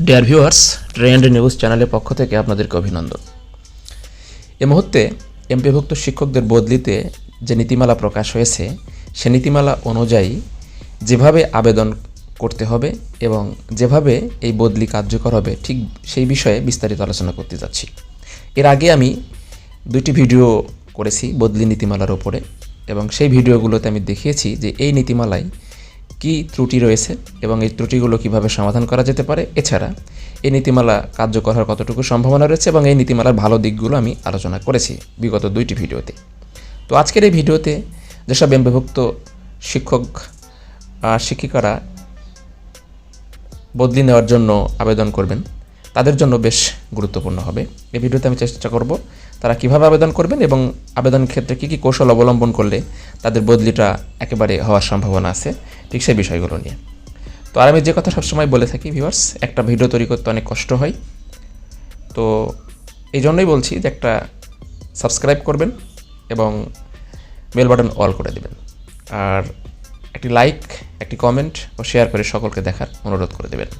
Dear viewers trend news চ্যানেলের পক্ষ থেকে আপনাদেরকে অভিনন্দন। এ মুহূর্তে এমপিভুক্ত শিক্ষকদের বদলিতে যে নীতিমালা প্রকাশ হয়েছে, সে নীতিমালা অনুযায়ী যেভাবে আবেদন করতে হবে এবং যেভাবে এই বদলি কার্যকর হবে, ঠিক সেই বিষয়ে বিস্তারিত আলোচনা করতে যাচ্ছি। এর আগে আমি দুইটি ভিডিও করেছি বদলি নীতিমালার ওপরে এবং সেই ভিডিওগুলোতে আমি দেখিয়েছি যে এই নীতিমালায় কী ত্রুটি রয়েছে এবং এই ত্রুটিগুলো কীভাবে সমাধান করা যেতে পারে? এছাড়া এই নীতিমালা কার্যকর হওয়ার কতটুকু সম্ভাবনা রয়েছে এবং এই নীতিমালার ভালো দিকগুলো আমি আলোচনা করেছি বিগত দুইটি ভিডিওতে। তো আজকের এই ভিডিওতে যেসব এমবিভুক্ত শিক্ষক শিক্ষিকারা বদলি নেওয়ার জন্য আবেদন করবেন, তাদের জন্য বেশ গুরুত্বপূর্ণ হবে। এই ভিডিওতে আমি চেষ্টা করব তারা কীভাবে আবেদন করবেন এবং আবেদন ক্ষেত্রে কী কী কৌশল অবলম্বন করলে তাদের বদলিটা একেবারে হওয়ার সম্ভাবনা আছে, ঠিক সেই বিষয়গুলো নিয়ে। তো আর আমি যে কথা সবসময় বলে থাকি ভিউয়ার্স একটা ভিডিও তৈরি করতে অনেক কষ্ট হয়। তো এই জন্যই বলছি যে একটা সাবস্ক্রাইব করবেন এবং বেল বাটন অল করে দেবেন। আর একটি লাইক একটি কমেন্ট ও শেয়ার করে সকলকে দেখার অনুরোধ করে দেবেন।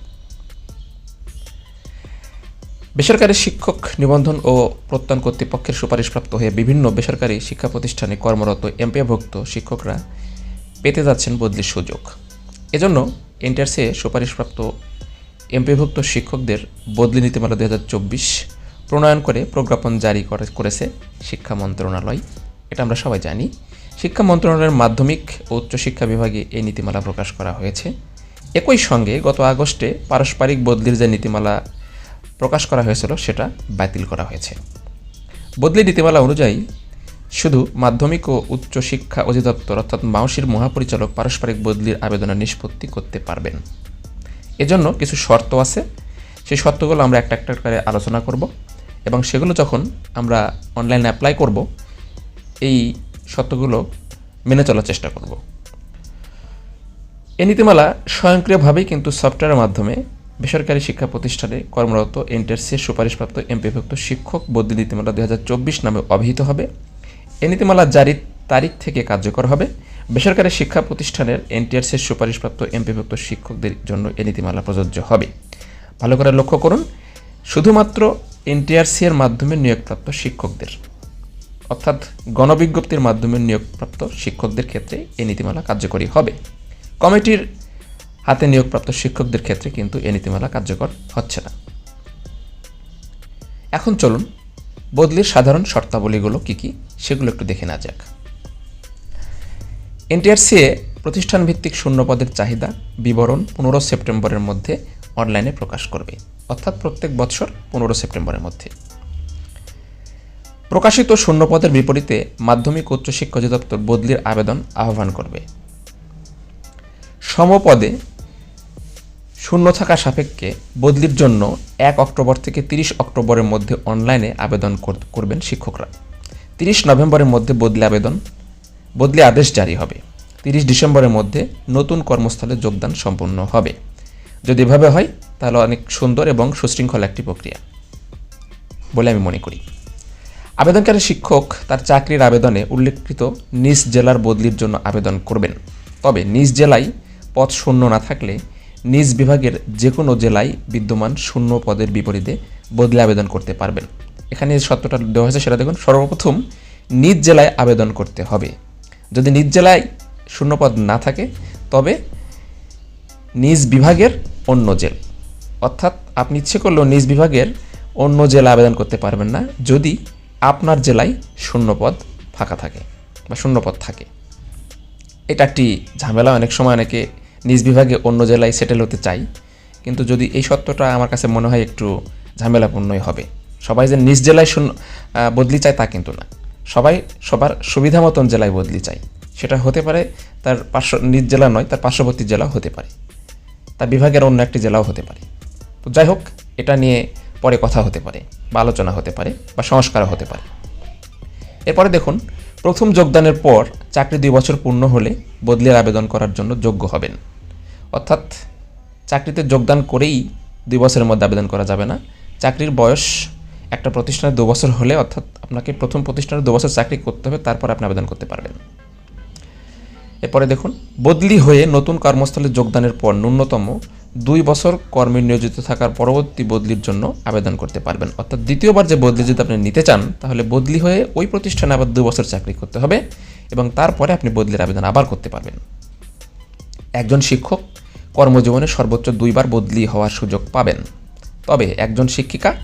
বেসরকারি শিক্ষক নিবন্ধন ও প্রত্যয়ন কর্তৃপক্ষের সুপারিশপ্রাপ্ত হয়ে বিভিন্ন বেসরকারি শিক্ষা প্রতিষ্ঠানে কর্মরত এমপিএভুক্ত শিক্ষকরা পেতে যাচ্ছেন বদলির সুযোগ। এজন্য এনটিআরসিএ সুপারিশপ্রাপ্ত এমপিভুক্ত শিক্ষকদের বদলি নীতিমালা দু হাজার চব্বিশ প্রণয়ন করে প্রজ্ঞাপন জারি করে, করেছে শিক্ষা মন্ত্রণালয়। এটা আমরা সবাই জানি। শিক্ষা মন্ত্রণালয়ের মাধ্যমিক ও উচ্চশিক্ষা বিভাগে এই নীতিমালা প্রকাশ করা হয়েছে। একই সঙ্গে গত আগস্টে পারস্পরিক বদলির যে নীতিমালা প্রকাশ করা হয়েছিল, সেটা বাতিল করা হয়েছে। বদলি নীতিমালা অনুযায়ী, শুধু মাধ্যমিক ও উচ্চ শিক্ষা অধিদপ্তর অর্থাৎ মাউসির মহাপরিচালক পারস্পরিক বদলির আবেদনের নিষ্পত্তি করতে পারবেন। এজন্য কিছু শর্ত আছে। সেই শর্তগুলো আমরা একটা একটা করে আলোচনা করব এবং সেগুলো যখন আমরা অনলাইনে অ্যাপ্লাই করব, এই শর্তগুলো মেনে চলার চেষ্টা করব। এই নীতিমালা স্বয়ংক্রিয়ভাবেই কিন্তু সফটওয়্যারের মাধ্যমে বেসরকারি শিক্ষা প্রতিষ্ঠানে কর্মরত এন্টারসির সুপারিশপ্রাপ্ত এমপিভুক্ত শিক্ষক বদলি নীতিমালা দু হাজার চব্বিশ নামে অভিহিত হবে। এ নীতিমালা জারির তারিখ থেকে কার্যকর হবে। বেসরকারি শিক্ষা প্রতিষ্ঠানের এনটিআরসির সুপারিশপ্রাপ্ত এমপিভুক্ত শিক্ষকদের জন্য এ নীতিমালা প্রযোজ্য হবে। ভালো করে লক্ষ্য করুন, শুধুমাত্র এনটিআরসি এর মাধ্যমে নিয়োগপ্রাপ্ত শিক্ষকদের, অর্থাৎ গণবিজ্ঞপ্তির মাধ্যমে নিয়োগপ্রাপ্ত শিক্ষকদের ক্ষেত্রে এই নীতিমালা কার্যকরী হবে। কমিটির হাতে নিয়োগপ্রাপ্ত শিক্ষকদের ক্ষেত্রে কিন্তু এ নীতিমালা কার্যকর হচ্ছে না। এখন চলুন, বদলির সাধারণ শর্তাবলীগুলো কী কী সেগুলো একটু দেখে না যাক। এনটিআরসিএ প্রতিষ্ঠান ভিত্তিক শূন্য পদের চাহিদা বিবরণ পনেরো সেপ্টেম্বরের মধ্যে অনলাইনে প্রকাশ করবে, অর্থাৎ প্রত্যেক বছর পনেরো সেপ্টেম্বরের মধ্যে। প্রকাশিত শূন্য পদের বিপরীতে মাধ্যমিক উচ্চশিক্ষা অধিদপ্তর বদলির আবেদন আহ্বান করবে। সমপদে শূন্য থাকা সাপেক্ষে বদলির জন্য এক অক্টোবর থেকে তিরিশ অক্টোবরের মধ্যে অনলাইনে আবেদন কর- করবেন শিক্ষকরা। তিরিশ নভেম্বরের মধ্যে বদলি আবেদন, বদলি আদেশ জারি হবে। তিরিশ ডিসেম্বরের মধ্যে নতুন কর্মস্থলে যোগদান সম্পন্ন হবে। যদি এভাবে হয়, তাহলে অনেক সুন্দর এবং সুশৃঙ্খল একটি প্রক্রিয়া বলে আমি মনে করি। আবেদনকারী শিক্ষক তার চাকরির আবেদনে উল্লেখিত নিজ জেলার বদলির জন্য আবেদন করবেন। তবে নিজ জেলায় পদ শূন্য না থাকলে নিজ বিভাগের যে কোনো জেলায় বিদ্যমান শূন্য পদের বিপরীতে বদলে আবেদন করতে পারবেন। এখানে সত্যটা দেওয়া হয়েছে সেটা দেখুন। সর্বপ্রথম নিজ জেলায় আবেদন করতে হবে। যদি নিজ জেলায় শূন্য পদ না থাকে, তবে নিজ বিভাগের অন্য জেল। অর্থাৎ আপনি ইচ্ছে করলেও নিজ বিভাগের অন্য জেলা আবেদন করতে পারবেন না যদি আপনার জেলায় শূন্যপদ ফাঁকা থাকে বা শূন্যপদ থাকে। এটা একটি ঝামেলা। অনেক সময় অনেকে নিজ বিভাগে অন্য জেলায় সেটেল হতে চাই। কিন্তু যদি এই সত্যটা আমার কাছে মনে হয় একটু ঝামেলাপূর্ণই হবে। সবাই যে নিজ জেলায় আহ, বদলি চায় তা কিন্তু না। সবাই সবার সুবিধা মতন জেলায় বদলি চায়। সেটা হতে পারে তার পার্শ্ব নিজ জেলা নয় তার পার্শ্ববর্তী জেলাও হতে পারে। তার বিভাগের অন্য একটি জেলাও হতে পারে। তো যাই হোক এটা নিয়ে পরে কথা হতে পারে বা আলোচনা হতে পারে বা সংস্কারও হতে পারে। এরপরে দেখুন প্রথম যোগদানের পর চাকরি দুই বছর পূর্ণ হলে বদলির আবেদন করার জন্য যোগ্য হবেন। অর্থাৎ চাকরিতে যোগদান করেই দুই বছরের মধ্যে আবেদন করা যাবে না। চাকরির বয়স একটা প্রতিষ্ঠানে দু বছর হলে অর্থাৎ আপনাকে প্রথম প্রতিষ্ঠানে দু বছর চাকরি করতে হবে, তারপর আপনি আবেদন করতে পারবেন। এরপরে দেখুন, বদলি হয়ে নতুন কর্মস্থলে যোগদানের পর ন্যূনতম দুই বছর কর্মে নিয়োজিত থাকার পরবর্তী বদলির জন্য আবেদন করতে পারবেন। অর্থাৎ দ্বিতীয়বার যে বদলি যদি আপনি নিতে চান, তাহলে বদলি হয়ে ওই প্রতিষ্ঠানে আবার দুই বছর চাকরি করতে হবে এবং তারপরে আপনি বদলির আবেদন আবার করতে পারবেন। একজন শিক্ষক কর্মজীবনে সর্বোচ্চ দুইবার বদলি হওয়ার সুযোগ পাবেন। তবে একজন শিক্ষিকা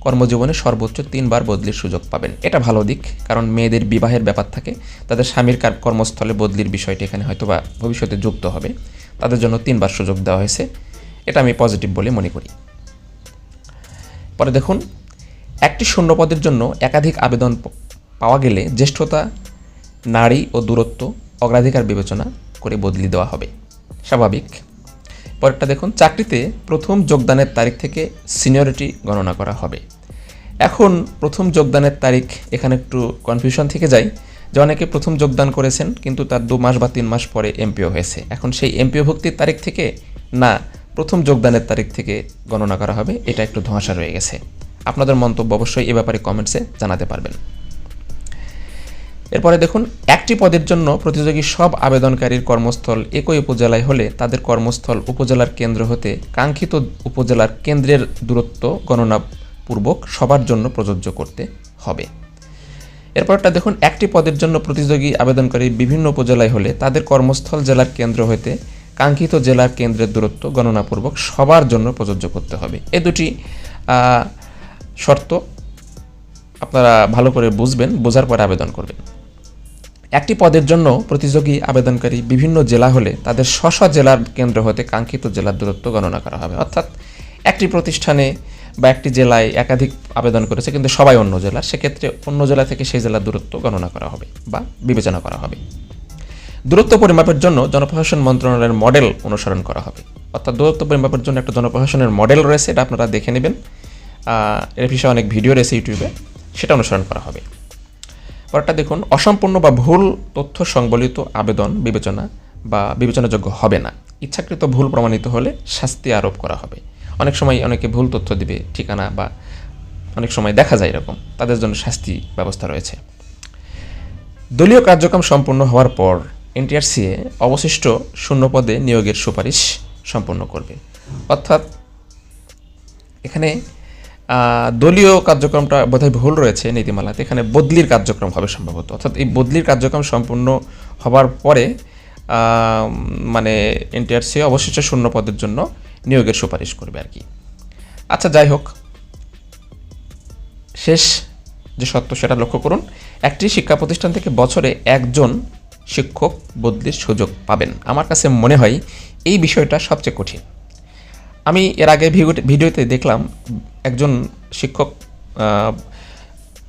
কর্মজীবনে সর্বোচ্চ তিনবার বদলির সুযোগ পাবেন। এটা ভালো দিক, কারণ মেয়েদের বিবাহের ব্যাপার থাকে। তাদের স্বামীর কার- কর্মস্থলে বদলির বিষয়টি এখানে হয়তো বা ভবিষ্যতে যুক্ত হবে। তাদের জন্য তিনবার সুযোগ দেওয়া হয়েছে। এটা আমি পজিটিভ বলে মনে করি। পরে দেখুন, একটি শূন্য পদের জন্য একাধিক আবেদন পাওয়া গেলে জ্যেষ্ঠতা, নারী ও দূরত্ব, অগ্রাধিকার বিবেচনা করে বদলি দেওয়া হবে। স্বাভাবিক। পরেরটা দেখুন, চাকরিতে প্রথম যোগদানের তারিখ থেকে সিনিয়রিটি গণনা করা হবে। এখন প্রথম যোগদানের তারিখ এখানে একটু কনফিউশন থেকে যায় যে অনেকে প্রথম যোগদান করেছেন কিন্তু তার দু মাস বা তিন মাস পরে এমপিও হয়েছে। এখন সেই এমপিও ভুক্তির তারিখ থেকে না প্রথম যোগদানের তারিখ থেকে গণনা করা হবে, এটা একটু ধোঁয়াশা রয়ে গেছে। আপনাদের মন্তব্য অবশ্যই এ ব্যাপারে কমেন্টসে জানাতে পারবেন। এরপরে দেখুন, একটি পদের জন্য প্রতিযোগী সব আবেদনকারীর কর্মস্থল একই উপজেলায় হলে তাদের কর্মস্থল উপজেলার কেন্দ্র হতে কাঙ্ক্ষিত উপজেলার কেন্দ্রের দূরত্ব গণনা পূর্বক সবার জন্য প্রযোজ্য করতে হবে। এরপরটা দেখুন, একটি পদের জন্য প্রতিযোগী আবেদনকারী বিভিন্ন উপজেলায় হলে তাদের কর্মস্থল জেলার কেন্দ্র হতে কাঙ্ক্ষিত জেলার কেন্দ্রের দূরত্ব গণনাপূর্বক সবার জন্য প্রযোজ্য করতে হবে। এ দুটি শর্ত আপনারা ভালো করে বুঝবেন, বোঝার পরে আবেদন করবেন। একটি পদের জন্য প্রতিযোগী, আবেদনকারী বিভিন্ন জেলা হলে তাদের স্ব জেলার কেন্দ্র হতে কাঙ্ক্ষিত জেলার দূরত্ব গণনা করা হবে। অর্থাৎ একটি প্রতিষ্ঠানে বা একটি জেলায় একাধিক আবেদন করেছে কিন্তু সবাই অন্য জেলা, সেক্ষেত্রে অন্য জেলা থেকে সেই জেলার দূরত্ব গণনা করা হবে বা বিবেচনা করা হবে। দূরত্ব পরিমাপের জন্য জনপ্রশাসন মন্ত্রণালয়ের মডেল অনুসরণ করা হবে। অর্থাৎ দূরত্ব পরিমাপের জন্য একটা জনপ্রশাসনের মডেল রয়েছে, এটা আপনারা দেখে নেবেন। এর বিষয়ে অনেক ভিডিও রয়েছে ইউটিউবে, সেটা অনুসরণ করা হবে। পরেরটা দেখুন, অসম্পূর্ণ বা ভুল তথ্য সংবলিত আবেদন, বিবেচনা বা বিবেচনাযোগ্য হবে না। ইচ্ছাকৃত ভুল প্রমাণিত হলে শাস্তি আরোপ করা হবে। অনেক সময় অনেকে ভুল তথ্য দিবে, ঠিকানা বা অনেক সময় দেখা যায় এরকম, তাদের জন্য শাস্তি ব্যবস্থা রয়েছে। দলীয় কার্যক্রম সম্পূর্ণ হওয়ার পর এনটিআরসিএ অবশিষ্ট শূন্য পদে নিয়োগের সুপারিশ সম্পন্ন করবে। অর্থাৎ এখানে দলীয় কার্যক্রমটা বোধহয় ভুল রয়েছে নীতিমালাতে। এখানে বদলির কার্যক্রম হবে সম্ভবত। অর্থাৎ এই বদলির কার্যক্রম সম্পূর্ণ হবার পরে মানে এনটিআরসি অবশিষ্ট শূন্য পদের জন্য নিয়োগের সুপারিশ করবে আর কি। আচ্ছা যাই হোক। শেষ যে সত্য সেটা লক্ষ্য করুন। একটি শিক্ষা প্রতিষ্ঠান থেকে বছরে একজন শিক্ষক বদলির সুযোগ পাবেন। আমার কাছে মনে হয় এই বিষয়টা সবচেয়ে কঠিন। আমি এর আগে ভিডিও- ভিডিওতে দেখলাম একজন শিক্ষক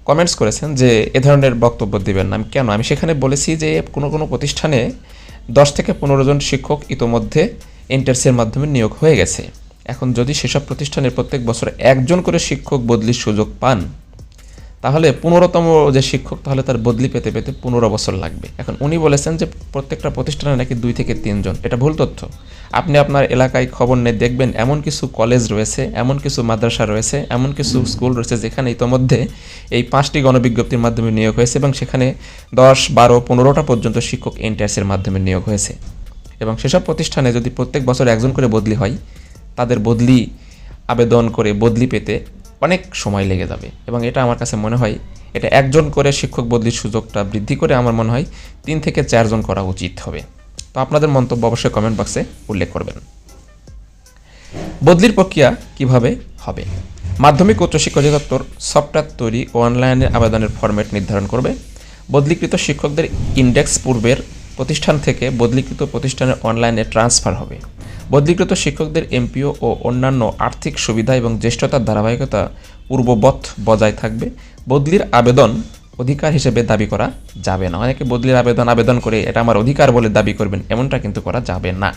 কমেন্টস করেছেন যে, এ ধরনের বক্তব্য দিবেন না। কেন? আমি সেখানে বলেছি যে, কোনো কোনো প্রতিষ্ঠানে দশ থেকে পনেরো জন শিক্ষক ইতোমধ্যে এন্টারসির মাধ্যমে নিয়োগ হয়ে গেছে। এখন যদি সেসব প্রতিষ্ঠানের প্রত্যেক বছর একজন করে শিক্ষক বদলির সুযোগ পান তাহলে পনেরোতম যে শিক্ষক, তাহলে তার বদলি পেতে পেতে পনেরো বছর লাগবে। এখন উনি বলেছেন যে প্রত্যেকটা প্রতিষ্ঠানে নাকি দুই থেকে তিনজন। এটা ভুল তথ্য। আপনি আপনার এলাকায় খবর নিয়ে দেখবেন, এমন কিছু কলেজ রয়েছে, এমন কিছু মাদ্রাসা রয়েছে, এমন কিছু স্কুল রয়েছে যেখানে ইতোমধ্যে এই পাঁচটি গণবিজ্ঞপ্তির মাধ্যমে নিয়োগ হয়েছে এবং সেখানে দশ, বারো, পনেরোটা পর্যন্ত শিক্ষক এনটিআরসির মাধ্যমে নিয়োগ হয়েছে। এবং সেসব প্রতিষ্ঠানে যদি প্রত্যেক বছর একজন করে বদলি হয়, তাদের বদলি আবেদন করে বদলি পেতে অনেক সময় লেগে যাবে। এবং এটা আমার কাছে মনে হয়, এটা একজন করে শিক্ষক বদলির সুযোগটা বৃদ্ধি করে আমার মনে হয় তিন থেকে চারজন করা উচিত হবে। তো আপনাদের মন্তব্য অবশ্যই কমেন্ট বক্সে উল্লেখ করবেন। বদলির প্রক্রিয়া কীভাবে হবে? মাধ্যমিক উচ্চশিক্ষা অধিদপ্তর সফটওয়্যার তৈরি ও অনলাইনে আবেদনের ফরম্যাট নির্ধারণ করবে। বদলিকৃত শিক্ষকদের ইন্ডেক্স পূর্বের প্রতিষ্ঠান থেকে বদলিকৃত প্রতিষ্ঠানের অনলাইনে ট্রান্সফার হবে। বদলিকৃত শিক্ষকদের এমপিও ও অন্যান্য আর্থিক সুবিধা এবং জ্যেষ্ঠতার ধারাবাহিকতা পূর্ববৎ বজায় থাকবে। বদলির আবেদন অধিকার হিসেবে দাবি করা যাবে না। অনেকে বদলির আবেদন আবেদন করে এটা আমার অধিকার বলে দাবি করবেন, এমনটা কিন্তু করা যাবে না।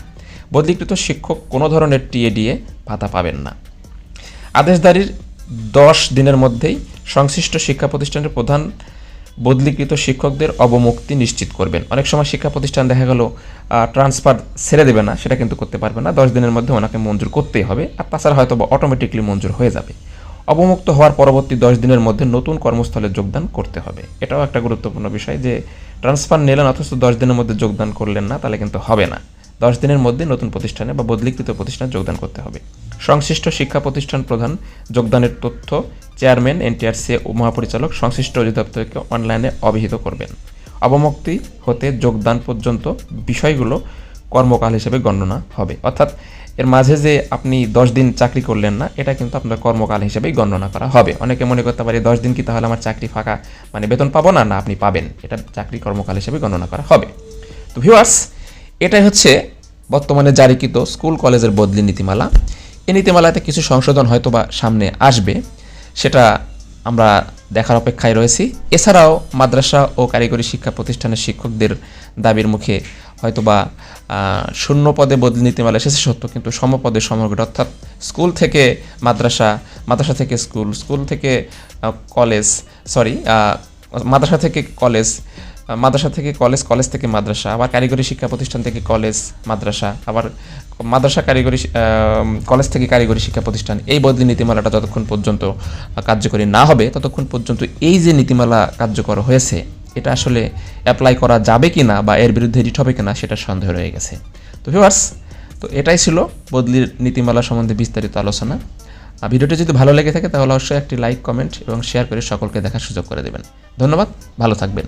বদলিকৃত শিক্ষক কোনো ধরনের টিএডিএ ভাতা পাবেন না। আদেশদারির দশ দিনের মধ্যেই সংশ্লিষ্ট শিক্ষা প্রতিষ্ঠানের প্রধান বদলিকৃত শিক্ষকদের অবমুক্তি নিশ্চিত করবেন। অনেক সময় শিক্ষা প্রতিষ্ঠান দেখা গেল ট্রান্সফার ছেড়ে দেবে না, সেটা কিন্তু করতে পারবে না। দশ দিনের মধ্যে ওনাকে মঞ্জুর করতেই হবে, আর তাছাড়া হয়তো অটোমেটিকলি মঞ্জুর হয়ে যাবে। অবমুক্ত হওয়ার পরবর্তী দশ দিনের মধ্যে নতুন কর্মস্থলে যোগদান করতে হবে। এটাও একটা গুরুত্বপূর্ণ বিষয় যে ট্রান্সফার নিলেন অথচ দশ দিনের মধ্যে যোগদান করলেন না, তাহলে কিন্তু হবে না। দশ দিনের মধ্যে নতুন প্রতিষ্ঠানে বা বদলিকৃত প্রতিষ্ঠানে যোগদান করতে হবে। সংশ্লিষ্ট শিক্ষা প্রতিষ্ঠান প্রধান যোগদানের তথ্য চেয়ারম্যান এনটিআরসি ও মহাপরিচালক সংশ্লিষ্ট অধিদপ্তরকে অনলাইনে অবহিত করবেন। অবমুক্তি হতে যোগদান পর্যন্ত বিষয়গুলো কর্মকাল হিসেবে গণনা হবে। অর্থাৎ এর মাঝে যে আপনি দশ দিন চাকরি করলেন না, এটা কিন্তু আপনার কর্মকাল হিসেবেই গণনা করা হবে। অনেকে মনে করতে পারে, দশ দিন কি তাহলে আমার চাকরি ফাঁকা? মানে বেতন পাবো না? না, আপনি পাবেন। এটা চাকরি কর্মকাল হিসেবে গণনা করা হবে। তো ভিউয়ার্স এটাই হচ্ছে বর্তমানে জারিকৃত স্কুল কলেজের বদলি নীতিমালা। এই নীতিমালাতে কিছু সংশোধন হয়তো বা সামনে আসবে। সেটা আমরা দেখার অপেক্ষায় রয়েছি। এছাড়াও মাদ্রাসা ও কারিগরি শিক্ষা প্রতিষ্ঠানের শিক্ষকদের দাবির মুখে হয়তোবা শূন্য পদে বদলি নীতিমালা এসেছে সত্য, কিন্তু সমপদে সমগ্র, অর্থাৎ স্কুল থেকে মাদ্রাসা মাদ্রাসা থেকে স্কুল স্কুল থেকে কলেজ, সরি মাদ্রাসা থেকে কলেজ মাদ্রাসা থেকে কলেজ কলেজ থেকে মাদ্রাসা, আবার কারিগরি শিক্ষা প্রতিষ্ঠান থেকে কলেজ মাদ্রাসা, আবার মাদ্রাসা কারিগরি কলেজ থেকে কারিগরি শিক্ষা প্রতিষ্ঠান। এই বদলি নীতিমালাটা যতক্ষণ পর্যন্ত কার্যকরী না হবে, ততক্ষণ পর্যন্ত এই যে নীতিমালা কার্যকর হয়েছে, এটা আসলে অ্যাপ্লাই করা যাবে কি না বা এর বিরুদ্ধে রিট হবে কি না সেটা সন্দেহ রয়ে গেছে। তো ভিউয়ার্স তো এটাই ছিল বদলির নীতিমালা সম্বন্ধে বিস্তারিত আলোচনা। ভিডিওটি যদি ভালো লেগে থাকে তাহলে অবশ্যই একটি লাইক কমেন্ট এবং শেয়ার করে সকলকে দেখার সুযোগ করে দেবেন। ধন্যবাদ, ভালো থাকবেন।